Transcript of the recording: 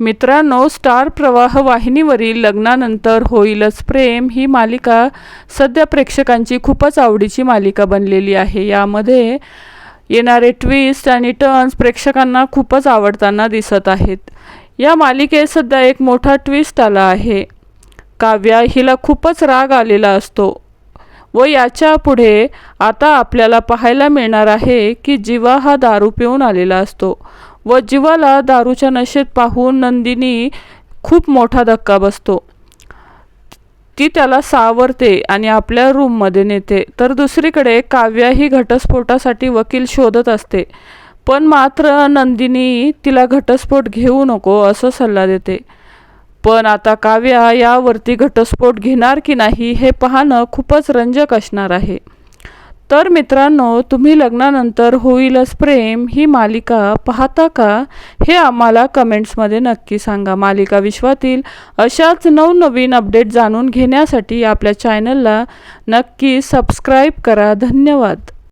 मित्रांनो स्टार प्रवाह वाहिनीवरील लग्नानंतर होईलच प्रेम ही मालिका सध्या प्रेक्षकांची खूपच आवडीची मालिका बनलेली आहे. यामध्ये येणारे ट्विस्ट आणि टर्न्स प्रेक्षकांना खूपच आवडताना दिसत आहेत. या मालिकेत सध्या एक मोठा ट्विस्ट आला आहे. काव्या हिला खूपच राग आलेला असतो व याच्यापुढे आता आपल्याला पाहायला मिळणार आहे की जीवा हा दारू पिऊन आलेला असतो. व जीवाला दारूच्या नशेत पाहून नंदिनी खूप मोठा धक्का बसतो. ती त्याला सावरते आणि आपल्या रूममध्ये नेते. तर दुसरीकडे काव्या ही घटस्फोटासाठी वकील शोधत असते. पण मात्र नंदिनी तिला घटस्फोट घेऊ नको असं सल्ला देते. पण आता काव्या यावरती घटस्फोट घेणार की नाही हे पाहणं खूपच रंजक असणार आहे. तर मित्रांनो तुम्ही लग्नानंतर होईलच प्रेम ही मालिका पाहता का? हे आम्हाला कमेंट्समध्ये नक्की सांगा. मालिका विश्वातील अशाच नवनवीन अपडेट जाणून घेण्यासाठी आपल्या चॅनलला नक्की सबस्क्राईब करा. धन्यवाद.